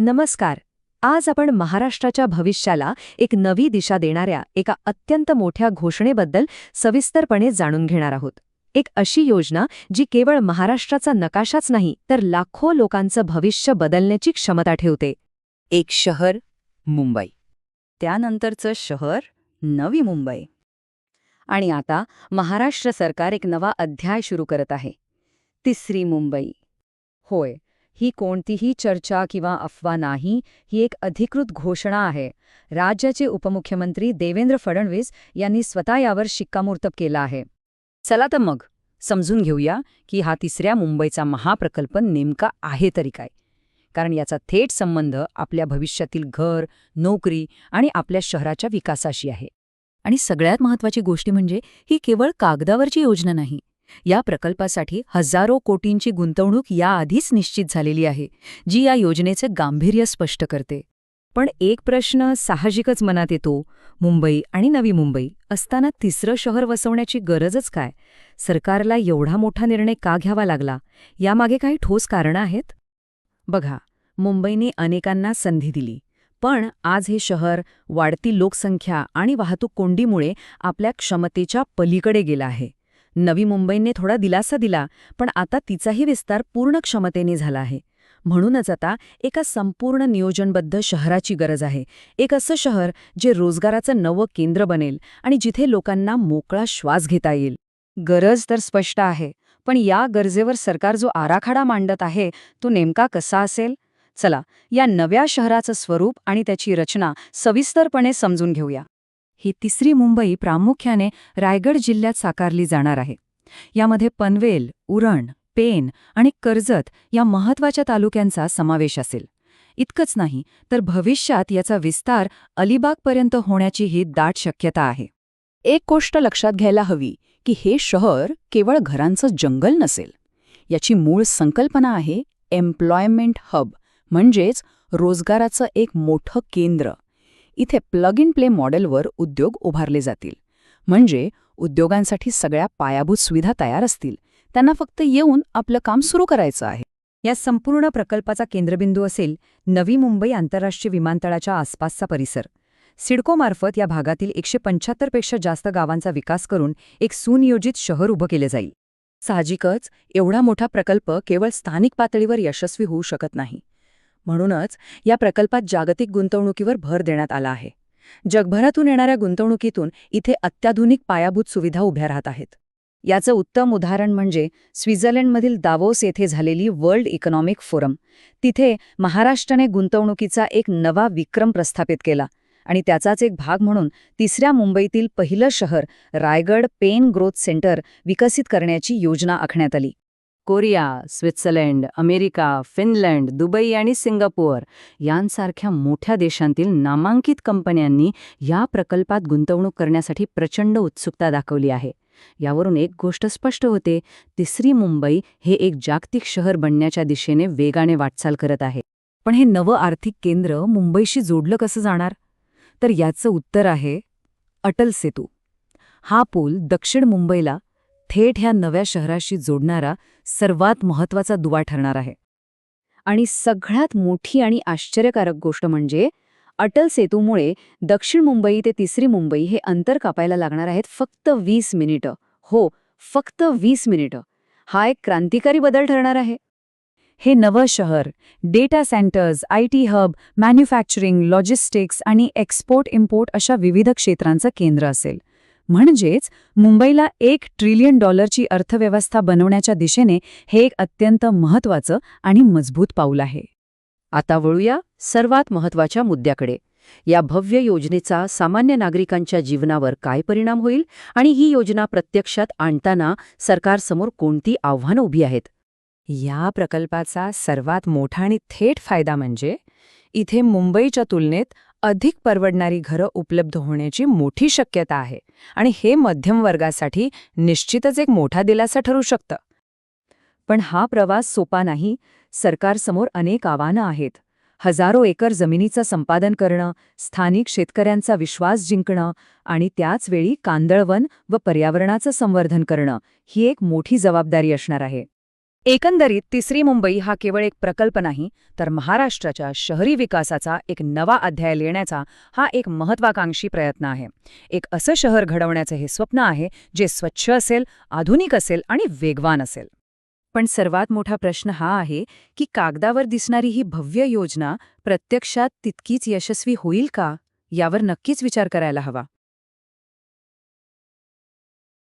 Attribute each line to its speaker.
Speaker 1: नमस्कार. आज आपण महाराष्ट्राच्या भविष्याला एक नवी दिशा देणाऱ्या एका अत्यंत मोठ्या घोषणेबद्दल सविस्तरपणे जाणून घेणार आहोत. एक अशी योजना जी केवळ महाराष्ट्राचा नकाशाच नाही तर लाखो लोकांचं भविष्य बदलण्याची क्षमता ठेवते.
Speaker 2: एक शहर मुंबई. त्यानंतरचं शहर नवी मुंबई.
Speaker 1: आणि आता महाराष्ट्र सरकार एक नवा अध्याय सुरू करत आहे. तिसरी मुंबई. होय ही कोणतीही चर्चा किंवा अफवा नाही ही एक अधिकृत घोषणा आहे. राज्याचे उपमुख्यमंत्री देवेंद्र फडणवीस यांनी स्वतः यावर शिक्कामोर्तब केला आहे.
Speaker 2: चला तर मग समजून घेऊया की हा तिसऱ्या मुंबईचा महाप्रकल्प नेमका आहे तरी काय. कारण याचा थेट संबंध आपल्या भविष्यातील घर नोकरी आणि आपल्या शहराच्या विकासाशी आहे. आणि सगळ्यात महत्वाची गोष्टी म्हणजे ही केवळ कागदावरची योजना नाही. या प्रकल्पासाठी हजारो कोटींची गुंतवणूक याआधीच निश्चित झालेली आहे जी या योजनेचे गांभीर्य स्पष्ट करते. पण एक प्रश्न साहजिकच मनात येतो मुंबई आणि नवी मुंबई असताना तिसरं शहर वसवण्याची गरजच काय? सरकारला एवढा मोठा निर्णय का घ्यावा लागला? यामागे काही ठोस कारणं आहेत? बघा मुंबईने अनेकांना संधी दिली पण आज हे शहर वाढती लोकसंख्या आणि वाहतूक कोंडीमुळे आपल्या क्षमतेच्या पलीकडे गेलं आहे. नवी मुंबईने थोडा दिलासा दिला पण आता तिचाही विस्तार पूर्ण क्षमतेने झाला आहे. म्हणूनच आता एका संपूर्ण नियोजनबद्ध शहराची गरज आहे. एक असं शहर जे रोजगाराचं नवं केंद्र बनेल आणि जिथे लोकांना मोकळा श्वास घेता येईल. गरज तर स्पष्ट आहे पण या गरजेवर सरकार जो आराखडा मांडत आहे तो नेमका कसा असेल? चला या नव्या शहराचं स्वरूप आणि त्याची रचना सविस्तरपणे समजून घेऊया. ही तिसरी मुंबई प्रामुख्याने रायगड जिल्ह्यात साकारली जाणार आहे. यामध्ये पनवेल उरण पेन आणि कर्जत या महत्त्वाच्या तालुक्यांचा समावेश असेल. इतकंच नाही तर भविष्यात याचा विस्तार अलिबागपर्यंत होण्याची ही दाट शक्यता आहे. एक गोष्ट लक्षात घ्यायला हवी की हे शहर केवळ घरांचं जंगल नसेल. याची मूळ संकल्पना आहे एम्प्लॉयमेंट हब म्हणजेच रोजगाराचं एक मोठं केंद्र. इथे प्लग इन प्ले मॉडेलवर उद्योग उभारले जातील. म्हणजे उद्योगांसाठी सगळ्या पायाभूत सुविधा तयार असतील. त्यांना फक्त येऊन आपलं काम सुरू करायचं आहे. या संपूर्ण प्रकल्पाचा केंद्रबिंदू असेल नवी मुंबई आंतरराष्ट्रीय विमानतळाच्या आसपासचा परिसर. सिडकोमार्फत या भागातील एकशे पंच्याहत्तरपेक्षा जास्त गावांचा विकास करून एक सुनियोजित शहर उभं केलं जाईल. साहजिकच एवढा मोठा प्रकल्प केवळ स्थानिक पातळीवर यशस्वी होऊ शकत नाही. म्हणूनच या प्रकल्पात जागतिक गुंतवणुकीवर भर देण्यात आला आहे. जगभरातून येणाऱ्या गुंतवणुकीतून इथे अत्याधुनिक पायाभूत सुविधा उभ्या राहत आहेत. याचं उत्तम उदाहरण म्हणजे स्वित्झर्लंडमधील दावोस येथे झालेली वर्ल्ड इकॉनॉमिक फोरम. तिथे महाराष्ट्राने गुंतवणुकीचा एक नवा विक्रम प्रस्थापित केला आणि त्याचाच एक भाग म्हणून तिसऱ्या मुंबईतील पहिलं शहर रायगड पेन ग्रोथ सेंटर विकसित करण्याची योजना आखण्यात आली. Korea Switzerland America Finland Dubai आणि सिंगापूर यांसारख्या मोठ्या देशांतील नामांकित कंपन्यांनी या प्रकल्पात गुंतवणूक करण्यासाठी प्रचंड उत्सुकता दाखवली आहे. यावरून एक गोष्ट स्पष्ट होते तिसरी मुंबई हे एक जागतिक शहर बनण्याच्या दिशेने वेगाने वाटचाल करत आहे. पण हे नवं आर्थिक केंद्र मुंबईशी जोडलं कसं जाणार? तर याचं उत्तर आहे अटल सेतू. हा पूल दक्षिण मुंबईला थेट ह्या नव्या शहराशी जोडणारा सर्वात महत्त्वाचा दुवा ठरणार आहे. आणि सगळ्यात मोठी आणि आश्चर्यकारक गोष्ट म्हणजे अटल सेतूमुळे दक्षिण मुंबई ते तिसरी मुंबई हे अंतर कापायला लागणार आहेत फक्त वीस मिनिटं. हो फक्त वीस मिनिटं. हा एक क्रांतिकारी बदल ठरणार आहे. हे नवं शहर data centers I T hub manufacturing logistics आणि एक्सपोर्ट इम्पोर्ट अशा विविध क्षेत्रांचं केंद्र असेल. म्हणजेच मुंबईला एक ट्रिलियन डॉलरची अर्थव्यवस्था बनवण्याच्या दिशेने हे एक अत्यंत महत्वाचं आणि मजबूत पाऊल आहे. आता वळूया सर्वात महत्त्वाच्या मुद्द्याकडे. या भव्य योजनेचा सामान्य नागरिकांच्या जीवनावर काय परिणाम होईल आणि ही योजना प्रत्यक्षात आणताना सरकारसमोर कोणती आव्हानं उभी आहेत? या प्रकल्पाचा सर्वात मोठा आणि थेट फायदा म्हणजे इथे मुंबईच्या तुलनेत अधिक परवडणारी घरं उपलब्ध होण्याची मोठी शक्यता आहे आणि हे मध्यम वर्गासाठी निश्चितच एक मोठा दिलासा ठरू शकतं. पण हा प्रवास सोपा नाही सरकारसमोर अनेक आव्हानं आहेत. हजारो एकर जमिनीचं संपादन करणं स्थानिक शेतकऱ्यांचा विश्वास जिंकणं आणि त्याचवेळी कांदळवन व पर्यावरणाचं संवर्धन करणं ही एक मोठी जबाबदारी असणार आहे. एकंदरीत तिसरी मुंबई हा केवळ एक प्रकल्प नाही तर महाराष्ट्राच्या शहरी विकासाचा एक नवा अध्याय लिहिण्याचा हा एक महत्वाकांक्षी प्रयत्न आहे. एक असं शहर घडवण्याचं हे स्वप्न आहे जे स्वच्छ असेल आधुनिक असेल आणि वेगवान असेल.
Speaker 3: पण सर्वात मोठा प्रश्न हा आहे की कागदावर दिसणारी ही भव्य योजना प्रत्यक्षात तितकीच यशस्वी होईल का? यावर नक्कीच विचार करायला हवा.